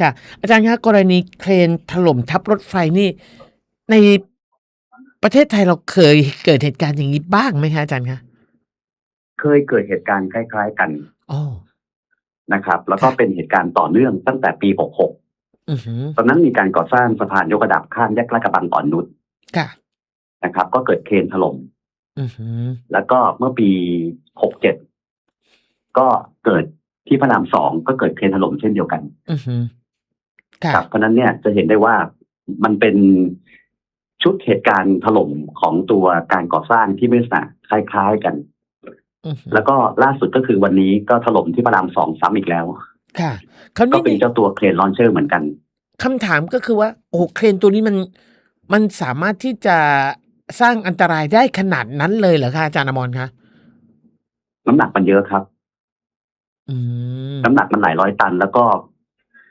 ค่ะ อาจารย์คะกรณีเครนถล่มทับรถไฟนี่ ในประเทศไทยเราเคยเกิดเหตุการณ์อย่างนี้บ้างไหมคะอาจารย์คะเคยเกิดเหตุการณ์คล้ายๆกันอ๋อนะครับ แล้วก็ค่ะเป็นเหตุการณ์ต่อเนื่องตั้งแต่ปี 66อือหือตอนนั้นมีการก่อสร้างสะพานยกระดับข้ามแยกลาดกระบังก่อนนุชค่ะนะครับ ก็เกิดเครนถล่มอือหือแล้วก็เมื่อปี 67 ก็เกิดที่พระรามสองก็เกิดเครนถล่มเช่นเดียวกัน อือหือ ค่ะครับเพราะฉะนั้นเนี่ยจะเห็นได้ว่ามันเป็นชุดเหตุการณ์ถล่มของตัวการก่อสร้างที่ไม่ลักษณะคล้าย ๆกันอือหือแล้วก็ล่าสุดก็คือวันนี้ก็ถล่มที่พระรามสองซ้ำอีกแล้ว ค่ะคราวก็นี้เป็นนี่เจ้าตัวเครนลอนเชอร์เหมือนกันคำถามก็คือว่า โอ้โหเครนตัวนี้มันมันสามารถที่จะสร้างอันตรายได้ขนาดนั้นเลยเหรอคะอาจารย์อมรคะน้ำหนักมันเยอะครับอืมน้ำหนักมันหลายร้อยตัน แล้วก็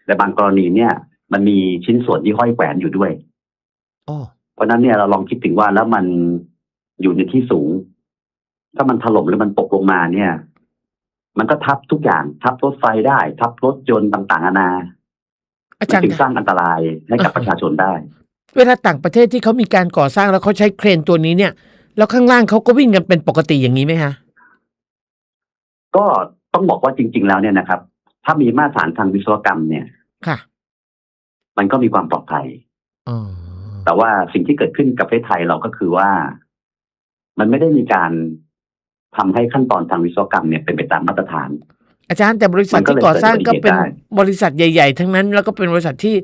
ในบางกรณีเนี่ย มันมีชิ้นส่วนที่ห้อยแขวนอยู่ด้วยอ๋อเพราะฉะนั้นเนี่ยเราลองคิดถึงว่าแล้วมันอยู่ในที่สูง ถ้ามันถล่มหรือมันตกลงมาเนี่ย มันก็ทับทุกอย่าง ทับรถไฟได้ ทับรถยนต์ต่างๆนานาอามัจารย์จึงคะสร้างอันตรายให้กับประชาชนได้ เวลาต่างประเทศที่เขามีการก่อสร้างแล้วเขาใช้เครนตัวนี้เนี่ย แล้วข้างล่างเขาก็วิ่งกันเป็นปกติอย่างนี้ไหมคะก็ต้องบอกว่าจริง ๆ แล้วเนี่ยนะครับ ถ้ามีมาตรฐานทางวิศวกรรมเนี่ย ค่ะ มันก็มีความปลอดภัยอ๋อแต่ว่าสิ่งที่เกิดขึ้นกับประเทศไทยเราก็คือว่า มันไม่ได้มีการทำให้ขั้นตอนทางวิศวกรรมเนี่ยเป็นไปตามมาตรฐาน อาจารย์แต่บริษัทมันก็ที่เลยก่อสร้างก็เป็นเกิดอุบัติเหตุได้บริษัทใหญ่ ๆ ทั้งนั้น แล้วก็เป็นบริษัทที่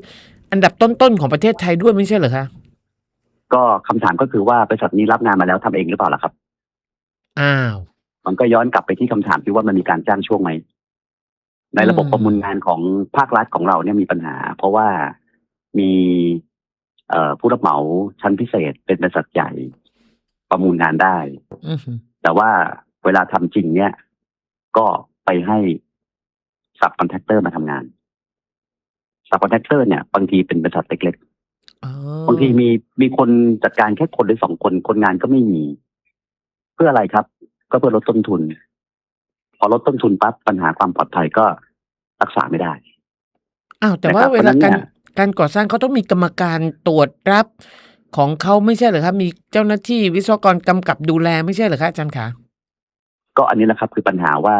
อันดับต้นๆของประเทศไทยด้วยไม่ใช่เหรอคะก็คำถามก็คือว่าบริษัทนี้รับงานมาแล้วทำเองหรือเปล่าล่ะครับ อ้าว มันก็ย้อนกลับไปที่คำถามที่ว่ามันมีการจ้างช่วงไหม ในระบบอืมประมูลงานของภาครัฐของเราเนี่ยมีปัญหา เพราะว่ามีเอ่อผู้รับเหมาชั้นพิเศษเป็นบริษัทใหญ่ประมูลงานได้อือหือแต่ว่าเวลาทำจริงเนี่ย ก็ไปให้สับคอนแทคเตอร์มาทำงานสับคอนแทคเตอร์เนี่ยบางทีเป็นบริษัทเล็กอ๋อๆบางทีมีมีคนจัดการแค่คนหรือสองคนคนงานก็ไม่มี เพื่ออะไรครับ ก็เพื่อลดต้นทุนพ อลดต้นทุนปั๊บปัญหาความปลอดภัยก็รักษาไม่ได้อ้าวแต่ว่านะครับเวลาเพราะฉะนั้นการเนี่ยการก่อสร้างเขาต้องมีกรรมการตรวจรับของเขาไม่ใช่เหรอคะมีเจ้าหน้าที่วิศวกรกำกับดูแลไม่ใช่เหรอคะอาจารย์คะก็อันนี้แหละครับ คือปัญหาว่า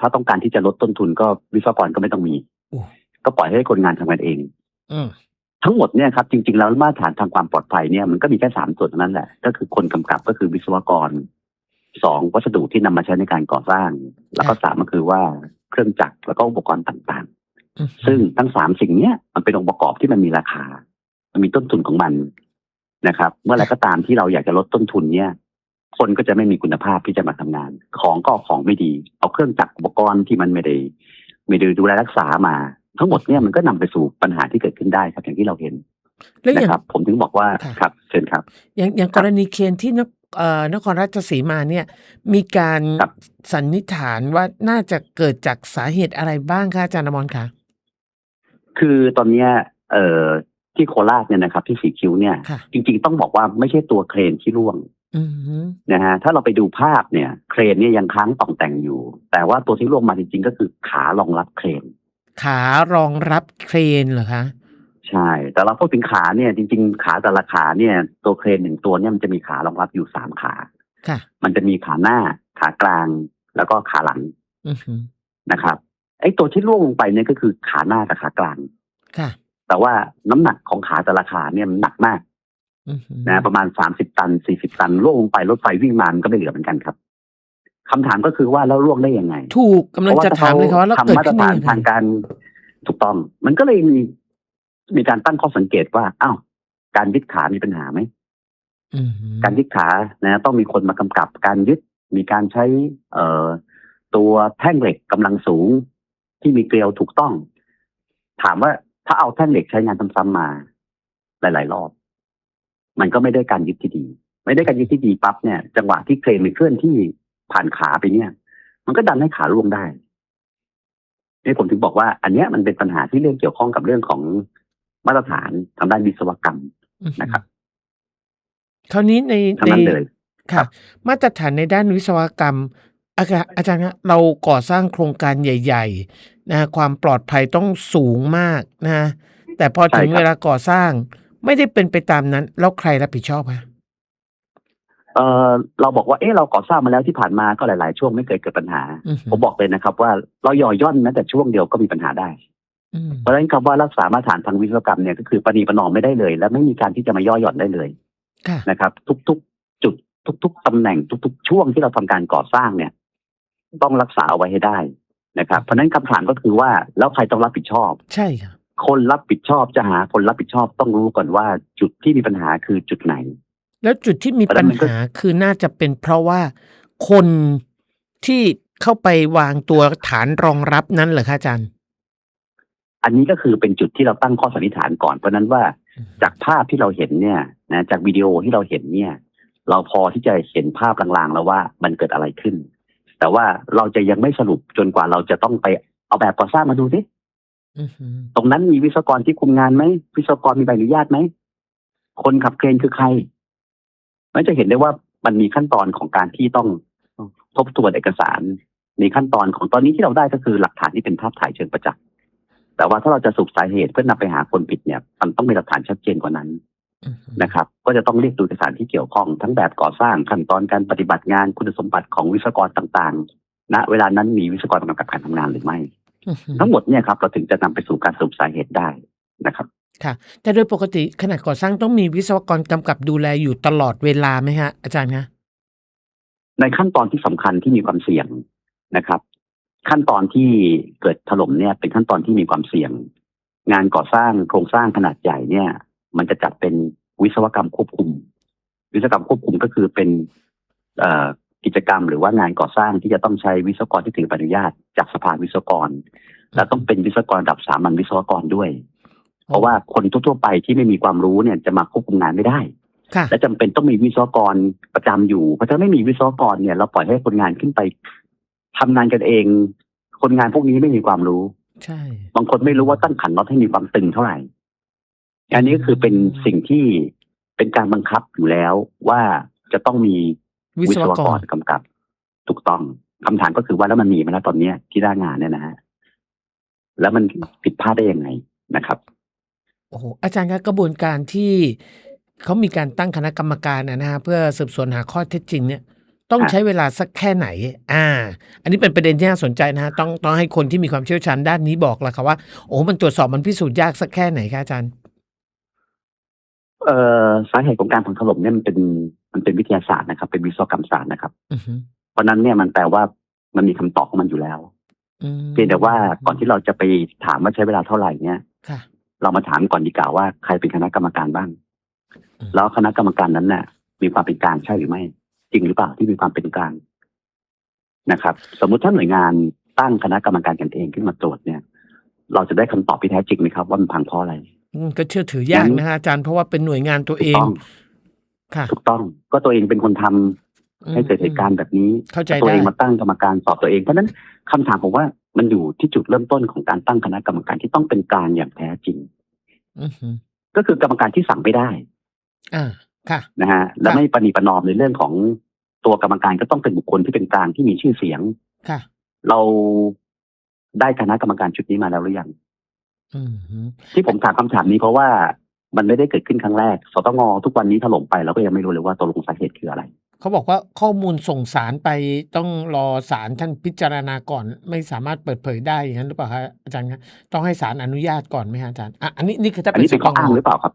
ถ้าต้องการที่จะลดต้นทุนก็วิศวกรก็ไม่ต้องมีโอ้ก็ปล่อยให้คนงานทำกันเองอืมทั้งหมดเนี่ยครับจริง ๆ แล้วมาตรฐานทางความปลอดภัยเนี่ยมันก็มีแค่สามส่วนเท่านั้นแหละ ก็คือคนกำกับก็คือวิศวกร สองวัสดุที่นำมาใช้ในการก่อสร้าง แล้วก็สามก็คือว่าเครื่องจักรแล้วก็อุปกรณ์ต่างอืมๆซึ่งทั้งสามสิ่งเนี้ยมันเป็นองค์ประกอบที่มันมีราคา มันมีต้นทุนของมันนะครับ เมื่อไหรก็ตามที่เราอยากจะลดต้นทุนเนี่ย คนก็จะไม่มีคุณภาพที่จะมาทำงาน ของก็เอาของไม่ดี เอาเครื่องจักรอุปกรณ์ที่มันไม่ได้ไม่ได้ดูแลรักษามา ทั้งหมดเนี่ยมันก็นำไปสู่ปัญหาที่เกิดขึ้นได้ครับอย่างที่เราเห็นแล้วอย่านะงครับผมถึงบอกว่าค่ะครับเชิญครับ อย่างอย่างคกรับรณีเคนที่นคเอ่อ นครราชสีมาเนี่ย มีการครับสันนิษฐานว่าน่าจะเกิดจากสาเหตุอะไรบ้างคะอาจารย์อมรคะคือตอนเนี้ยเอ่อที่โคราชเนี่ยนะครับ ที่สีคิ้วเนี่ยค่ะจริง ๆ ต้องบอกว่าไม่ใช่ตัวเครนที่ร่วงอือหือนะฮะถ้าเราไปดูภาพเนี่ย เครนเนี่ยยังค้างต่องแต่งอยู่ แต่ว่าตัวที่ร่วงมาจริงๆก็คือขารองรับเครน ขารองรับเครนเหรอคะ ใช่ แต่เราพูดถึงขาเนี่ยจริง ๆ ขาแต่ละขาเนี่ย ตัวเครนหนึ่งตัวเนี่ยมันจะมีขารองรับอยู่สามขา ค่ะ มันจะมีขาหน้า ขากลาง แล้วก็ขาหลังอือหือนะครับ ไอ้ตัวที่ร่วงลงไปเนี่ยก็คือขาหน้ากับขากลาง ค่ะ แต่ว่าน้ำหนักของขาแต่ละขาเนี่ยมันหนักมากอือหือนะประมาณสามสิบตันสี่สิบตันร่วงลงไปรถไฟวิ่งมามันก็ไม่เหลือเหมือนกันครับคำถามก็คือว่าแล้วร่วงได้ยังไง ถูกกำลังจะถามเลยค่ะว่าเราทำเกิดมาตรขึ้นได้ฐานยังไงทางการถูกต้อง มันก็เลยมี มีการตั้งข้อสังเกตว่าอ้าวการยึดขามีปัญหาไหมอือหือการยึดขานะต้องมีคนมากำกับการยึดมีการใช้ เอ่อตัวแท่งเหล็กกำลังสูง ที่มีเกลียวถูกต้อง ถามว่าถ้าเอาแท่งเหล็กใช้งานซ้ำๆมา หลาย ๆ รอบ มันก็ไม่ได้การยึดที่ดี ไม่ได้การยึดที่ดีปั๊บเนี่ย จังหวะที่เครนมันเคลื่อนที่ผ่านขาไปเนี่ย มันก็ดันให้ขาล่วงได้นี่ผมถึงบอกว่า อันเนี้ยมันเป็นปัญหาที่เรื่องเกี่ยวข้องกับเรื่องของ มาตรฐานทางด้านวิศวกรรมอือหือนะครับ คราวนี้ในทั้งในนั้นเลยครัค่ะบมาตรฐานในด้านวิศวกรรม อาจารย์อาจารย์ครับเราก่อสร้างโครงการใหญ่ๆนะความปลอดภัยต้องสูงมากนะ แต่พอใช่ถึงครับเวลาก่อสร้าง ไม่ได้เป็นไปตามนั้น แล้วใครรับผิดชอบคะเออเราบอกว่าเออเราก่อสร้างมาแล้วที่ผ่านมาก็หลาย ๆ ช่วงไม่เคยเกิดปัญหาอือหืผมบอกเลยนะครับ ว่าเราย่อย่อนนะแต่ช่วงเดียวก็มีปัญหาได้อืม เพราะฉะนั้นคำว่ารักษามาตรฐานทางวิศวกรรมเนี่ยก็คือประนีประนอมไม่ได้เลย และไม่มีการที่จะมาย่อหย่อนได้เลยค่ะนะครับ ทุกๆ จุด ทุก ๆตำแหน่งทุก ๆ ช่วงที่เราทำการก่อสร้างเนี่ย ต้องรักษาเอาไว้ให้ได้นะครับ เพราะฉะนั้นคำถามก็คือว่าแล้วใครต้องรับผิดชอบ ใช่ค่ะคนรับผิดชอบจะหาคนรับผิดชอบต้องรู้ก่อนว่าจุดที่มีปัญหาคือจุดไหน แล้วจุดที่มีเพราะปัฉะญนั้นมันก็หาคือน่าจะเป็นเพราะว่าคนที่เข้าไปวางตัวฐานรองรับนั้นเหรอคะอาจารย์ อันนี้ก็คือเป็นจุดที่เราตั้งข้อสันนิษฐานก่อนเพราะฉะนั้นว่าอืมจากภาพที่เราเห็นเนี่ยนะจากวิดีโอที่เราเห็นเนี่ย เราพอที่จะเห็นภาพลางๆแล้วว่ามันเกิดอะไรขึ้น แต่ว่าเราจะยังไม่สรุปจนกว่าเราจะต้องไปเอาแบบก่อสร้างมาดูสิอือหือตรงนั้นมีวิศวกรที่คุมงานไหมวิศวกรมีใบอนุญาตไหมคนขับเครนคือใครมันจะเห็นได้ว่ามันมีขั้นตอนของการที่ต้องทบทวนเอกสาร มีขั้นตอนของตอนนี้ที่เราได้ก็คือหลักฐานที่เป็นภาพถ่ายเชิงประจักษ์ แต่ว่าถ้าเราจะสรุปสาเหตุเพื่อนำไปหาคนผิดเนี่ย มันต้องมีหลักฐานชัดเจนกว่านั้นอือหือนะครับ ก็จะต้องเรียกดูเอกสารที่เกี่ยวข้องทั้งแบบก่อสร้างขั้นตอนการปฏิบัติงานคุณสมบัติของวิศวกรต่างๆณเวลานั้นมีวิศวกรกำกับการทำงานหรือไม่อือหือทั้งหมดเนี่ยครับเราถึงจะนำไปสู่การสรุปสาเหตุได้นะครับ ค่ะ แต่โดยปกติขนาดก่อสร้างต้องมีวิศวกรกำกับดูแลอยู่ตลอดเวลาไหมฮะอาจารย์คะในขั้นตอนที่สำคัญที่มีความเสี่ยงนะครับ ขั้นตอนที่เกิดถล่มเนี่ย เป็นขั้นตอนที่มีความเสี่ยง งานก่อสร้างโครงสร้างขนาดใหญ่เนี่ย มันจะจัดเป็นวิศวกรรมควบคุม วิศวกรรมควบคุมก็คือเป็นเอ่อกิจกรรมหรือว่างานก่อสร้างที่จะต้องใช้วิศวกรที่ถือใบอนุญาต จากสภาวิศวกร และต้องเป็นวิศวกรระดับสามัญวิศวกรด้วย เพราะว่าคนทั่วๆไปที่ไม่มีความรู้เนี่ยจะมาควบคุมงานไม่ได้ค่ะและจำเป็นต้องมีวิศวกรประจำอยู่ เพราะถ้าไม่มีวิศวกรเนี่ยเราปล่อยให้คนงานขึ้นไป ทำงานกันเอง คนงานพวกนี้ไม่มีความรู้ ใช่ บางคนไม่รู้ว่าตั้งขันน็อตให้มีความตึงเท่าไหร่ อันนี้ก็คือเป็นสิ่งที่เป็นการบังคับอยู่แล้วว่าจะต้องมีวิวิศศววกกรรกำกับ ถูกต้องคำถามก็คือว่าแล้วมันมีไหมล่ะตอนเนี้ยที่หน้างานเนี่ยนะฮะแล้วมันผิดพลาดได้ยังไงนะครับโอ้โหอาจารย์คะกระบวนการที่เขามีการตั้งคณะกรรมการนะนะฮะเพื่อสืบสวนหาข้อเท็จจริงเนี่ย ต้องครับใช้เวลาสักแค่ไหน อ่า อันนี้เป็นประเด็นที่น่าสนใจนะฮะ ต้องต้องให้คนที่มีความเชี่ยวชาญด้านนี้บอกละค่ะว่า โอ้ มันตรวจสอบมันพิสูจน์ยากสักแค่ไหนคะอาจารย์ เอ่อ สาเหตุของการพังถล่มเนี่ยมันเป็นมันเป็นวิทยาศาสตร์นะครับ เป็นวิศวกรรมศาสตร์นะครับอือหือเพราะฉะนั้นเนี่ยมันแปลว่ามันมีคำตอบของมันอยู่แล้วอืมเพียงแต่ว่าก่อนที่เราจะไปถามว่าใช้เวลาเท่าไหร่เนี่ยค่ะเรามาถามก่อนดีกว่าว่าใครเป็นคณะกรรมการบ้างอืมแล้วคณะกรรมการนั้นน่ะ มีความเป็นกลางใช่หรือไม่ จริงหรือเปล่าที่มีความเป็นกลางนะครับ สมมุติถ้าหน่วยงานตั้งคณะกรรมการกันเองขึ้นมาตรวจเนี่ย เราจะได้คำตอบที่แท้จริงไหมครับ ว่ามันพังเพราะอะไรอืมก็เชื่อถือยากงั้นนะฮะอาจารย์เพราะว่าเป็นหน่วยงานตัวถูเอกงต้องค่ะถูกต้องก็ตัวเองเป็นคนทำอืมให้เกิดเหตุการณ์แบบนี้เข้าใจตัวเองได้มาตั้งกรรมการสอบตัวเองเพราะฉะนั้นคำถามผมว่ามันอยู่ที่จุดเริ่มต้นของการตั้งคณะกรรมการที่ต้องเป็นกลางอย่างแท้จริงอือหือก็คือกรรมการที่สั่งไม่ได้อ่า ค่ะนะฮะและครับไม่ประนีประนอมในเรื่องของตัวกรรมการก็ต้องเป็นบุคคลที่เป็นกลางที่มีชื่อเสียงค่ะ เราได้คณะกรรมการชุดนี้มาแล้วหรือยังอือหือที่ผมถามคำถามนี้เพราะว่ามันไม่ได้เกิดขึ้นครั้งแรก สตงทุกวันนี้ถล่มไปเราก็ยังไม่รู้เลยว่าตกลงสาเหตุคืออะไร เขาบอกว่าข้อมูลส่งสารไปต้องรอสารท่านพิจารณาก่อน ไม่สามารถเปิดเผยได้อย่างนั้นหรือเปล่าคะอาจารย์ครับต้องให้สารอนุญาตก่อนไหมฮะอาจารย์อะอันนี้นี่คือถ้าอันเป็นนี้เป็นข้ออ้างหรือเปล่าครับ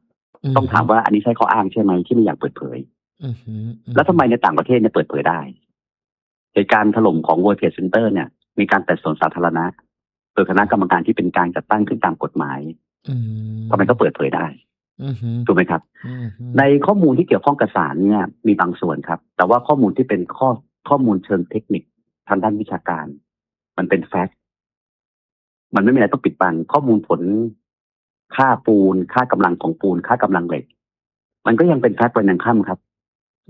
ต้องถามว่าอันนี้ใช่ข้ออ้างใช่ไหมที่ไม่อยากเปิดเผยอือหืออือแล้วทำไมในต่างประเทศเนี่ยเปิดเผยได้เหตุการณ์ถล่มของ World Trade Center เนี่ย มีการแต่สวนสาธารณะโดยคณะกรรมการที่เป็นการจัดตั้งขึ้นตามกฎหมายอืมทำไมก็เปิดเผยได้อือหือถูกไหมครับอือหือในข้อมูลที่เกี่ยวข้องกับสารเนี่ย มีบางส่วนครับ แต่ว่าข้อมูลที่เป็นข้อข้อมูลเชิงเทคนิคทางด้านวิชาการ มันเป็นแฟกต์มันไม่มีอะไรต้องปิดบังข้อมูลผล ค่าปูน ค่ากำลังของปูน ค่ากำลังเหล็ก มันก็ยังเป็นแฟกต์วันยังค่ำครับ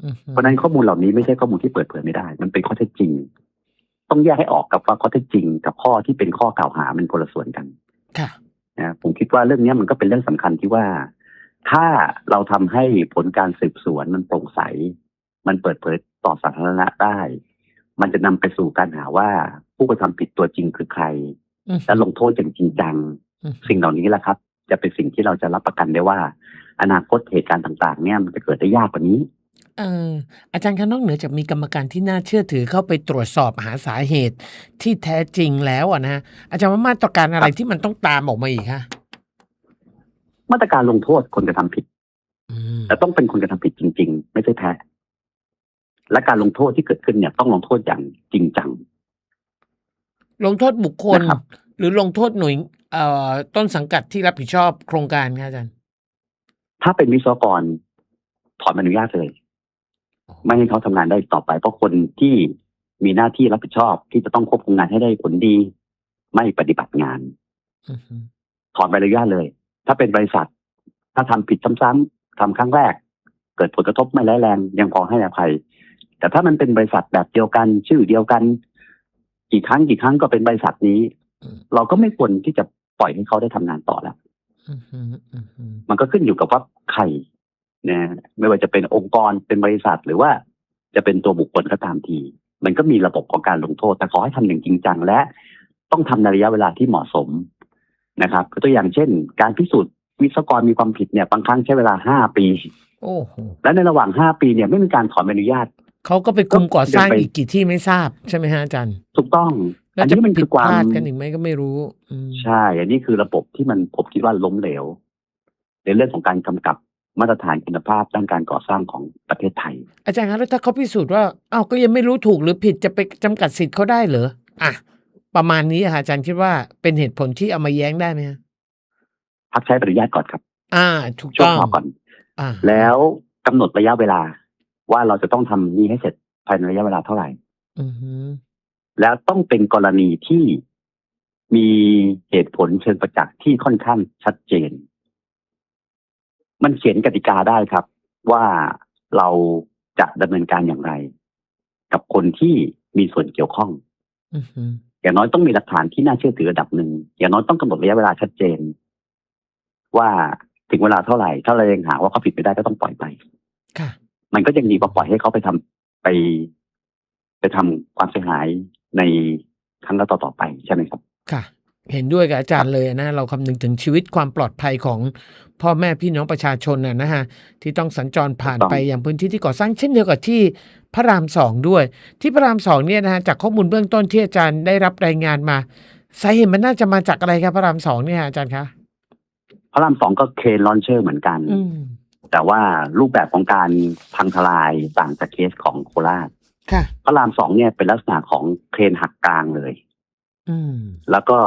อือหือเพราะฉะนั้นข้อมูลเหล่านี้ไม่ใช่ข้อมูลที่เปิดเผยไม่ได้ มันเป็นข้อเท็จจริง ต้องแยกให้ออกกับว่าข้อเท็จจริง กับข้อที่เป็นข้อกล่าวหามันคนละส่วนกันค่ะนะผมคิดว่าเรื่องนี้มันก็เป็นเรื่องสำคัญที่ว่า ถ้าเราทำให้ผลการสืบสวนมันโปร่งใส มันเปิดเผยต่อสาธารณะได้ มันจะนำไปสู่การหาว่าผู้กระทำผิดตัวจริงคือใครอือและลงโทษอย่างจริงจังอือสิ่งเหล่านี้แหละครับ จะเป็นสิ่งที่เราจะรับประกันได้ว่า อนาคตเหตุการณ์ต่าง ๆ เนี่ยมันจะเกิดได้ยากกว่านี้ เอออาจารย์คะนอกเหนือจากมีกรรมการที่น่าเชื่อถือเข้าไปตรวจสอบหาสาเหตุที่แท้จริงแล้วอะนะอาจารย์ว่ามาตรการอะไรที่มันต้องตามออกมาอีกคะมาตรการลงโทษคนกระทำผิดอืมแต่ต้องเป็นคนกระทำผิดจริง ๆ ไม่ใช่แพ้และการลงโทษที่เกิดขึ้นเนี่ย ต้องลงโทษอย่างจริงจังลงโทษบุคคลนะครับ หรือลงโทษหน่วยเอ่อต้นสังกัดที่รับผิดชอบโครงการคะอาจารย์ ถ้าเป็นวิศวกรถอนใบอนุญาตเลย ไม่ให้เขาทำงานได้อีกต่อไป เพราะคนที่มีหน้าที่รับผิดชอบ ที่จะต้องควบคุมงานให้ได้ผลดี ไม่ปฏิบัติงานอือฮึถอนใบอนุญาตเลย ถ้าเป็นบริษัท ถ้าทำผิดซ้ำๆทำครั้งแรก เกิดผลกระทบไม่ร้ายแรง ยังพอให้อภัย แต่ถ้ามันเป็นบริษัทแบบเดียวกัน ชื่อเดียวกัน กี่ครั้งกี่ครั้งก็เป็นบริษัทนี้อืม เราก็ไม่ควรที่จะปล่อยให้เขาได้ทำงานต่อแล้วอือฮึอือฮึมันก็ขึ้นอยู่กับว่าใครนะไม่ว่าจะเป็นองค์กรเป็นบริษัทหรือว่า จะเป็นตัวบุคคลก็ตามที มันก็มีระบบของการลงโทษ แต่ขอให้ทำอย่างจริงจังและ ต้องทำในระยะเวลาที่เหมาะสมนะครับตัวอย่างเช่น การพิสูจน์วิศวกรมีความผิดเนี่ยบางครั้งใช้เวลาห้าปีโอ้โหและในระหว่างห้าปีเนี่ยไม่มีการถอนใบอนุญาตเขาก็ไปคุมก่อสร้างเดินไปอีกกี่ที่ไม่ทราบใช่ไหมฮะอาจารย์ถูกต้องแล้ว อันจะนี้มันผิคืดอความพลาดกันอีกไหมก็ไม่รู้อืมใช่ อันนี้คือระบบที่มันผมคิดว่าล้มเหลว ในเรื่องของการกำกับมาตรฐานคุณภาพด้านการก่อสร้างของประเทศไทย อาจารย์ครับแล้วถ้าเขาพิสูจน์ว่าอ้าวก็ยังไม่รู้ถูกหรือผิดจะไปจำกัดสิทธิ์เขาได้เหรออะประมาณนี้อะค่ะอาจารย์คิดว่าเป็นเหตุผลที่เอามาแย้งได้ไหมฮะพักใช้ใบอนุญาตก่อนครับ อ่า ถูกช่วต้งองคราวก่อนอ่าแล้วกำหนดระยะเวลา ว่าเราจะต้องทำนี้ให้เสร็จภายในระยะเวลาเท่าไหร่อือฮึ แล้วต้องเป็นกรณีที่มีเหตุผลเชิงประจักษ์ที่ค่อนข้างชัดเจน มันเขียนกติกาได้ครับ ว่าเราจะดำเนินการอย่างไร กับคนที่มีส่วนเกี่ยวข้องอือฮึอย่างน้อยต้องมีหลักฐานที่น่าเชื่อถือระดับหนึ่งอย่างน้อยต้องกำหนดระยะเวลาชัดเจน ว่าถึงเวลาเท่าไหร่ ถ้าเรายังหาว่าเขาผิดไม่ได้ก็ต้องปล่อยไปค่ะมันก็ยังดีกว่าปล่อยให้เขาไปทำไป ไปทำความเสียหาย ในครั้งต่อๆไปใช่ไหมครับ ค่ะ เห็นด้วยกับอาจารย์เลยนะ เราคำนึงถึงชีวิตความปลอดภัยของพ่อแม่พี่น้องประชาชนน่ะนะฮะที่ต้องสัญจรผ่านถูกต้องไปยังพื้นที่ที่ก่อสร้างเช่นเดียวกับที่พระรามสองด้วย ที่พระรามสองเนี่ยนะฮะจากข้อมูลเบื้องต้นที่อาจารย์ได้รับรายงานมาสาเหตุมันน่าจะมาจากอะไรครับพระรามสองเนี่ยอาจารย์คะพระรามสองก็เคนลอนเชอร์เหมือนกันอืมแต่ว่ารูปแบบของการพังทลายต่างจากเคสของโคราช ค่ะพระรามสองเนี่ยเป็นลักษณะของเครนหักกลางเลย อืม แล้วก็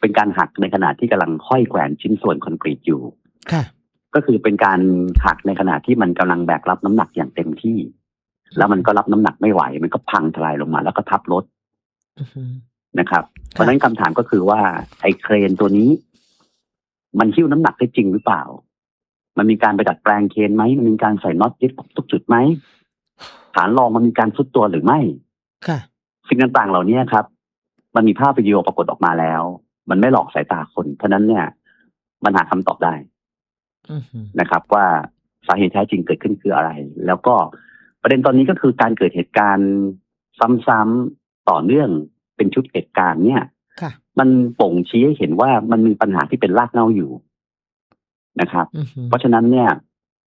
เป็นการหักในขณะที่กำลังห้อยแขวนชิ้นส่วนคอนกรีตอยู่ ค่ะ ก็คือเป็นการหักในขณะที่มันกำลังแบกรับน้ำหนักอย่างเต็มที่ แล้วมันก็รับน้ำหนักไม่ไหว มันก็พังทลายลงมา แล้วก็ทับรถอือฮึนะครับ เพราะฉะนั้นคำถามก็คือว่า ไอ้เครนตัวนี้ มันหิ้วน้ำหนักได้จริงหรือเปล่า มันมีการไปดัดแปลงเครนไหมมันมีการใส่น็อตยึดทุกจุดไหม ฐานรองมันมีการซุดตัวหรือไม่ ค่ะ สิ่งต่างๆ เหล่านี้ครับ มันมีภาพวิดีโอปรากฏออกมาแล้ว มันไม่หลอกสายตาคนเพราะฉะนั้นเนี่ย มันหาคำตอบได้อือฮึนะครับ ว่าสาเหตุแท้จริงเกิดขึ้นคืออะไร แล้วก็ประเด็นตอนนี้ก็คือการเกิดเหตุการณ์ซ้ำๆต่อเนื่องเป็นชุดเหตุการณ์เนี่ยค่ะมันป่งชี้ให้เห็นว่ามันมีปัญหาที่เป็นรากเหง้าอยู่นะครับอือฮึเพราะฉะนั้นเนี่ย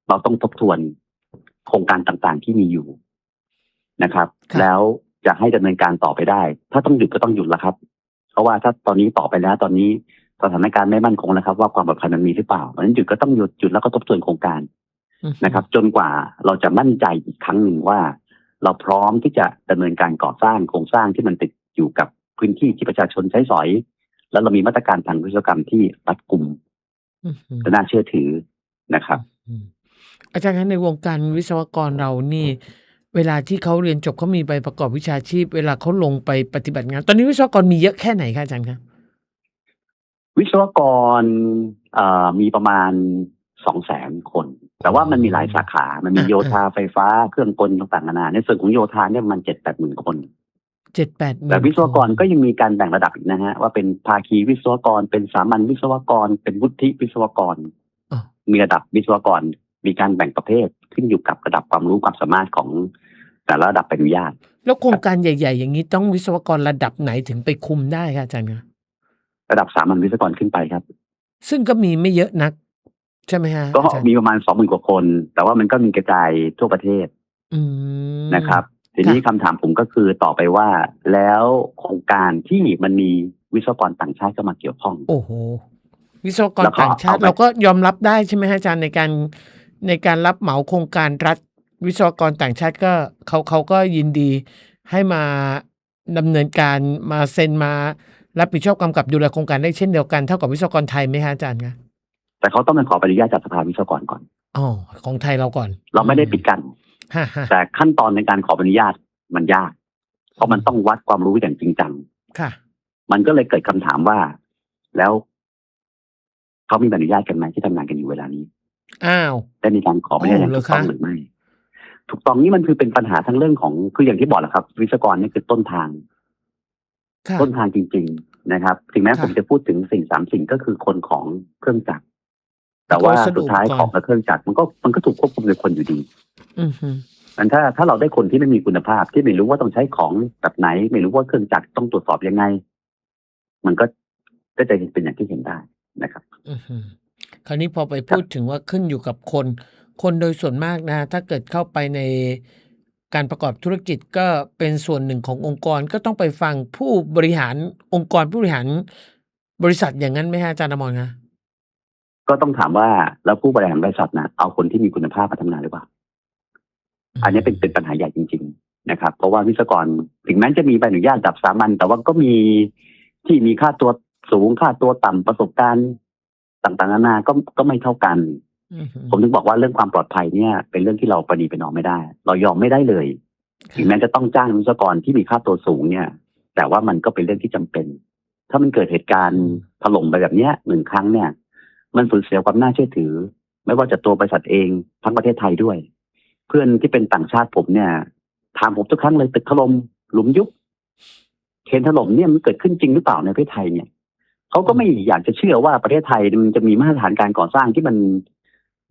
เราต้องทบทวน โครงการต่างๆที่มีอยู่นะครับ แล้วจะให้ดำเนินการต่อไปได้ ถ้าต้องหยุดก็ต้องหยุดแล้วครับ เพราะว่าถ้าตอนนี้ต่อไปแล้ว ตอนนี้สถานการณ์ไม่มั่นคงแล้วครับ ว่าความปลอดภัยมันมีหรือเปล่าเพราะฉะนั้นหยุดก็ต้องหยุดหยุดแล้วก็ทบทวนโครงการอือฮึนะครับ จนกว่าเราจะมั่นใจอีกครั้งหนึ่งว่า เราพร้อมที่จะดำเนินการก่อสร้างโครงสร้างที่มันติดอยู่กับพื้นที่ที่ประชาชนใช้สอย แล้วเรามีมาตรการทางวิศวกรรมที่รัดกุมอือฮึและน่าเชื่อถือนะครับ อืมอาจารย์คะในวงการวิศวกรเรานี่ เวลาที่เขาเรียนจบเขามีใบประกอบวิชาชีพ เวลาเขาลงไปปฏิบัติงาน ตอนนี้วิศวกรมีเยอะแค่ไหนคะอาจารย์คะวิศวกรเอ่อมีประมาณสองแสนคน แต่ว่ามันมีหลายสาขา มันมีโยธาไฟฟ้าเครื่องกลต่างๆนานาในส่วนของโยธาเนี่ยมันเจ็ดแปดหมื่นคนเจ็ดแปดแต่วิศวกรก็ยังมีการแบ่งระดับอีกนะฮะ ว่าเป็นภาคีวิศวกรเป็นสามัญวิศวกร เป็นวุฒิวิศวกรอ๋อมีระดับวิศวกร มีการแบ่งประเภทขึ้นอยู่กับระดับความรู้ความสามารถของแต่ละระดับใบอนุญาต แล้วโครงการใหญ่ ๆ อย่างนี้ต้องวิศวกรระดับไหนถึงไปคุมได้คะอาจารย์คะระดับสามัญวิศวกรขึ้นไปครับ ซึ่งก็มีไม่เยอะนัก ใช่ไหมฮะก็อาจารย์มีประมาณสองหมื่นกว่าคน แต่ว่ามันก็มีกระจายทั่วประเทศอืมนะครับ ทีนี้คำถามผมก็คือต่อไปว่า แล้วโครงการที่มันมีวิศวกรต่างชาติเข้ามาเกี่ยวข้อง โอ้โหวิศวกรแล้วก็ต่างชาติเอาไปเราก็ยอมรับได้ใช่ไหมฮะอาจารย์ในการ ในการรับเหมาโครงการรัฐวิศวกรต่างชาติก็เขาเขาก็ยินดีให้มาดำเนินการมาเซ็นมารับผิดชอบกำกับดูแลโครงการได้เช่นเดียวกันเท่ากับวิศวกรไทยไหมฮะอาจารย์คะแต่เขาต้องไปขออนุญาตจากสภาวิศวกรก่อนอ๋อของไทยเราก่อน เราไม่ได้ปิดกั้นฮะฮะแต่ขั้นตอนในการขออนุญาตมันยาก เพราะมันต้องวัดความรู้อย่างจริงจังค่ะ มันก็เลยเกิดคำถามว่า แล้วเขามีใบอนุญาตกันไหมที่ทำงานกันอยู่เวลานี้ อ้าว ได้มีการขออนุญาตอย่างอ๋อเหรถูอกต้องคะหรือไม่ ถูกต้องนี่มันคือเป็นปัญหาทั้งเรื่องของคืออย่างที่บอกแหละครับ วิศวกรนี่คือต้นทาง ค่ะ ต้นทางจริง ๆ นะครับถึงแม้ค่ะผมจะพูดถึงสิ่งสามสิ่งก็คือคนของเครื่องจักร แต่ว่าวัสดุสุดท้ายอุปกรณ์ ของและเครื่องจักรมันก็มันก็ถูกควบคุมโดยคนอยู่ดีอือฮึมันถ้าถ้าเราได้คนที่ไม่มีคุณภาพ ที่ไม่รู้ว่าต้องใช้ของแบบไหน ไม่รู้ว่าเครื่องจักรต้องตรวจสอบยังไง มันก็ก็จะเป็นอย่างที่เห็นได้นะครับ อือฮึ คราวนี้พอไปพูดถึงว่าขึ้นอยู่กับคน คนโดยส่วนมากนะ ถ้าเกิดเข้าไปในการประกอบธุรกิจก็เป็นส่วนหนึ่งขององค์กรก็ต้องไปฟังผู้บริหารองค์กรผู้บริหารบริษัทอย่างนั้นไหมฮะอาจารย์อมรคะก็ต้องถามว่าแล้วผู้บริหารบริษัทนะเอาคนที่มีคุณภาพมาทำงานหรือเปล่า อันนี้เป็นเป็นปัญหาใหญ่จริง ๆ นะครับ เพราะว่าวิศวกรถึงแม้จะมีใบอนุญาตระดับสามัญแต่ว่าก็มีที่มีค่าตัวสูงค่าตัวต่ำประสบการณ์ ต่างๆนานาก็ก็ไม่เท่ากันอือฮึผมถึงบอกว่าเรื่องความปลอดภัยเนี่ย เป็นเรื่องที่เราประนีประนอมไม่ได้ เรายอมไม่ได้เลยถึงแม้จะต้องจ้างวิศวกรที่มีค่าตัวสูงเนี่ย แต่ว่ามันก็เป็นเรื่องที่จำเป็น ถ้ามันเกิดเหตุการณ์ถล่มไปแบบเนี้ยหนึ่งครั้งเนี่ย มันสูญเสียความน่าเชื่อถือ ไม่ว่าจะตัวบริษัทเองทั้งประเทศไทยด้วย เพื่อนที่เป็นต่างชาติผมเนี่ยถามผมทุกครั้งเลยตึกถล่มหลุมยุบเคนถล่มเนี่ยมันเกิดขึ้นจริงหรือเปล่าในประเทศไทยเนี่ย เขาก็ไม่อยากจะเชื่อว่าประเทศไทยมันจะมีมาตรฐานการก่อสร้างที่มัน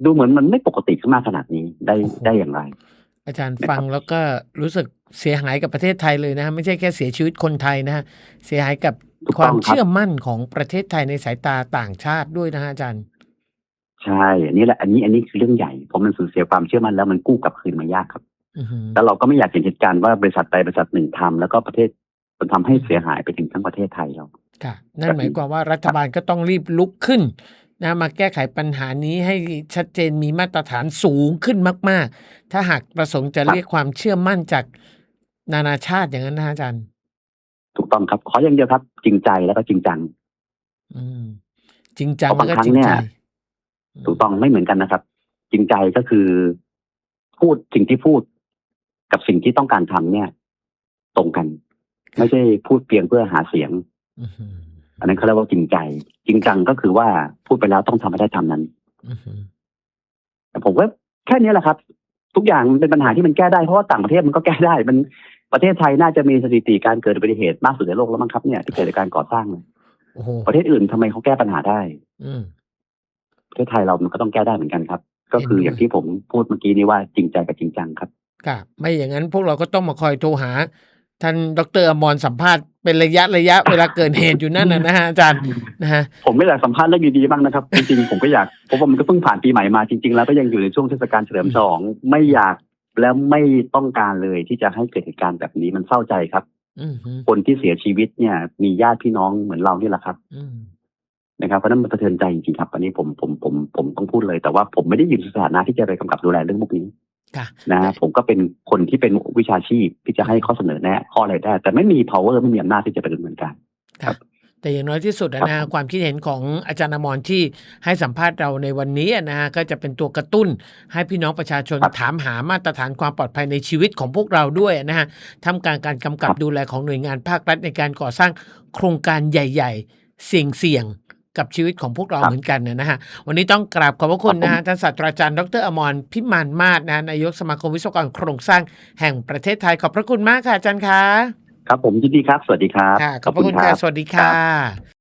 ดูเหมือนมันไม่ปกติขึ้นมากขนาดนี้ได้ได้อย่างไร อาจารย์นะครับฟังแล้วก็รู้สึกเสียหายกับประเทศไทยเลยนะฮะไม่ใช่แค่เสียชีวิตคนไทยนะฮะเสียหายกับถูกควาต้มองครับเชื่อมั่นของประเทศไทยในสายตาต่างชาติด้วยนะฮะอาจารย์ ใช่อันนี้แหละอันนี้อันนี้คือเรื่องใหญ่เพราะมันสูญเสียความเชื่อมั่นแล้วมันกู้กลับคืนมายากครับอือฮึแล้วเราก็ไม่อยากเห็นเหตุการณ์ว่าบริษัทใดบริษัทหนึ่งทำแล้วก็ประเทศมันทำให้เสียหายไปถึงทั้งประเทศไทยเรา ค่ะนั่นหมายความว่ารัฐบาลก็ต้องรีบลุกขึ้นนะมาแก้ไขปัญหานี้ให้ชัดเจนมีมาตรฐานสูงขึ้นมาก ๆ ถ้าหากประสงค์จะครับเรียกความเชื่อมั่นจากนานาชาติอย่างนั้นนะฮะอาจารย์ ถูกต้องครับ ขออย่างเดียวครับ จริงใจแล้วก็จริงจัง อืม จริงจังเพราะแล้วบางก็ครั้จริงงเนี่ใจยถูกต้องไม่เหมือนกันนะครับ จริงใจก็คือพูดสิ่งที่พูดกับสิ่งที่ต้องการทำเนี่ย ตรงกัน ไม่ใช่พูดเพียงเพื่อหาเสียง อือฮึอันนั้นเขาเรียกว่าจริงใจ จริงจังก็คือว่าพูดไปแล้วต้องทำให้ได้ทำนั้นอือฮึแต่ผมว่าแค่นี้แหละครับ ทุกอย่างมันเป็นปัญหาที่มันแก้ได้เพราะว่าต่างประเทศมันก็แก้ได้ มันประเทศไทยน่าจะมีสถิติการเกิดอุบัติเหตุมากสุดในโลกแล้วมั้งครับเนี่ยที่เกิดจากการก่อสร้างเนี่ยโอ้โหประเทศอื่นทำไมเขาแก้ปัญหาได้ อืมประเทศไทยเรามันก็ต้องแก้ได้เหมือนกันครับ ก็คือเห็นด้วยอย่างที่ผมพูดเมื่อกี้นี้ว่าจริงใจกับจริงจังครับค่ะไม่อย่างนั้นพวกเราก็ต้องมาคอยโทรหาท่านดรอมรสัมภาษณ์ เป็นระยะระยะเวลาเกิดเหตุอยู่นั่นนะนะฮะอาจารย์นะฮะผมไม่อยากสัมภาษณ์เรื่องดีๆบ้างนะครับ จริงๆผมก็อยากเพราะว่ามันก็เพิ่งผ่านปีใหม่มาจริง ๆ แล้วก็ยังอยู่ในช่วงเทศกาลเฉลิมฉลองไม่อยากแล้วไม่ต้องการเลยที่จะให้เกิดเหตุการณ์แบบนี้มันเศร้าใจครับอืมฮึคนที่เสียชีวิตเนี่ย มีญาติพี่น้องเหมือนเรานี่แหละครับอืมนะครับเพราะฉะนั้นมันสะเทือนใจจริงๆครับ อันนี้ผมผมผมผมต้องพูดเลยแต่ว่าผมไม่ได้อยู่ในสถานะที่จะไปกำกับดูแลเรื่องพวกนี้ค่ะ นะฮะผมก็เป็นคนที่เป็นวิชาชีพที่จะให้ข้อเสนอแนะข้ออะไรได้ แต่ไม่มี power ไม่มีอำนาจที่จะไปดำเนินการค่ะแต่อย่างน้อยที่สุดอะครันะบความคิดเห็นของอาจารย์อมรที่ให้สัมภาษณ์เราในวันนี้อะนะฮะก็จะเป็นตัวกระตุ้น ให้พี่น้องประชาชนถามหามาตรฐานความปลอดภัยในชีวิตของพวกเราด้วยนะฮะทำการการกำกับดูแลของหน่วยงานภาครัฐในการก่อสร้างโครงการใหญ่ ๆ เสี่ยงๆ กับชีวิตของพวกเราเหมือนกันนะฮะวันนี้ต้องกราบขอบพระคุณนะฮะท่านศาสตราจารย์ดรอมรพิมานมาศนะฮะนายกสมาคมวิศวกรโครงสร้างแห่งประเทศไทยขอบพระคุณมากค่ะอาจารย์คะครับผมยินดีครับ สวัสดีครับค่ะขอบพระคุณค่ะ สวัสดีค่ะ